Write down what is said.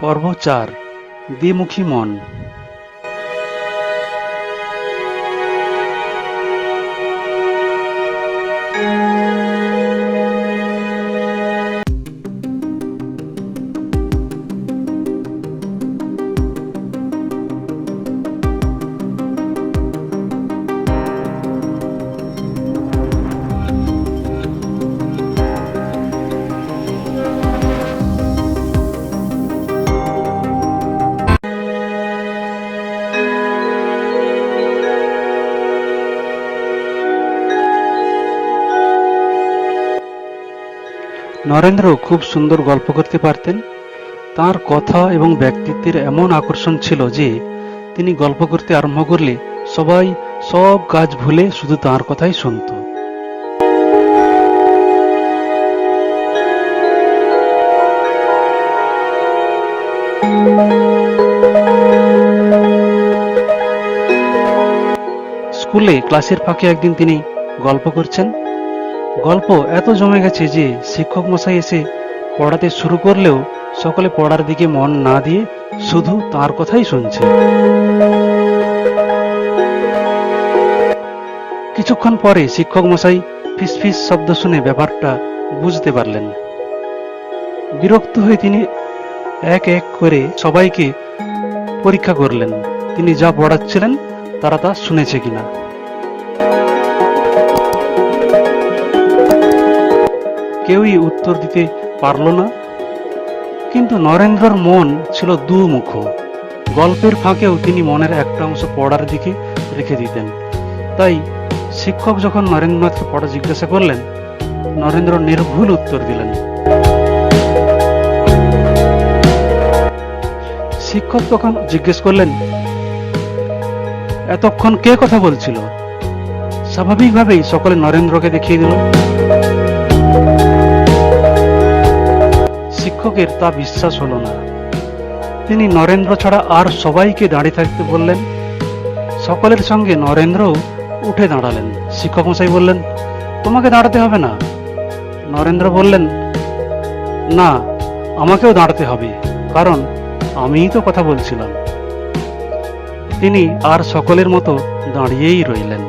পর্ব চার দ্বিমুখী মন। নরেন্দ্র খুব সুন্দর গল্প করতে পারতেন। তার কথা এবং ব্যক্তিত্বের এমন আকর্ষণ ছিল যে, তিনি গল্প করতে আরম্ভ করলে সবাই সব কাজ ভুলে শুধু তার কথাই শুনত। স্কুলে ক্লাসের ফাঁকে একদিন তিনি গল্প করছেন। গল্প এত জমে গেছে যে শিক্ষক মশাই এসে পড়াতে শুরু করলেও সকলে পড়ার দিকে মন না দিয়ে শুধু তার কথাই শুনছে। কিছুক্ষণ পরে শিক্ষক মশাই ফিসফিস শব্দ শুনে ব্যাপারটা বুঝতে পারলেন। বিরক্ত হয়ে তিনি এক এক করে সবাইকে পরীক্ষা করলেন। তিনি যা পড়াচ্ছিলেন তারা তা শুনেছে কিনা। কেউই উত্তর দিতে পারল না। কিন্তু নরেন্দ্রর মন ছিল দুমুখ গল্পের ফাঁকেও তিনি মনের একটা অংশ পড়ার দিকে রেখে দিতেন। তাই শিক্ষক যখন নরেন্দ্রনাথকে পড়া জিজ্ঞাসা করলেন, নরেন্দ্র নির্ভুল উত্তর দিলেন। শিক্ষক তখন জিজ্ঞেস করলেন, এতক্ষণ কে কথা বলছিল? স্বাভাবিকভাবেই সকলে নরেন্দ্রকে দেখিয়ে দিল। শিক্ষকের তা বিশ্বাস হলো না। তিনি নরেন্দ্র ছাড়া আর সবাইকে দাঁড়িয়ে থাকতে বললেন। সকলের সঙ্গে নরেন্দ্রও উঠে দাঁড়ালেন। শিক্ষক মশাই বললেন, তোমাকে দাঁড়াতে হবে না। নরেন্দ্র বললেন, না, আমাকেও দাঁড়াতে হবে, কারণ আমিই তো কথা বলছিলাম। তিনি আর সকলের মতো দাঁড়িয়েই রইলেন।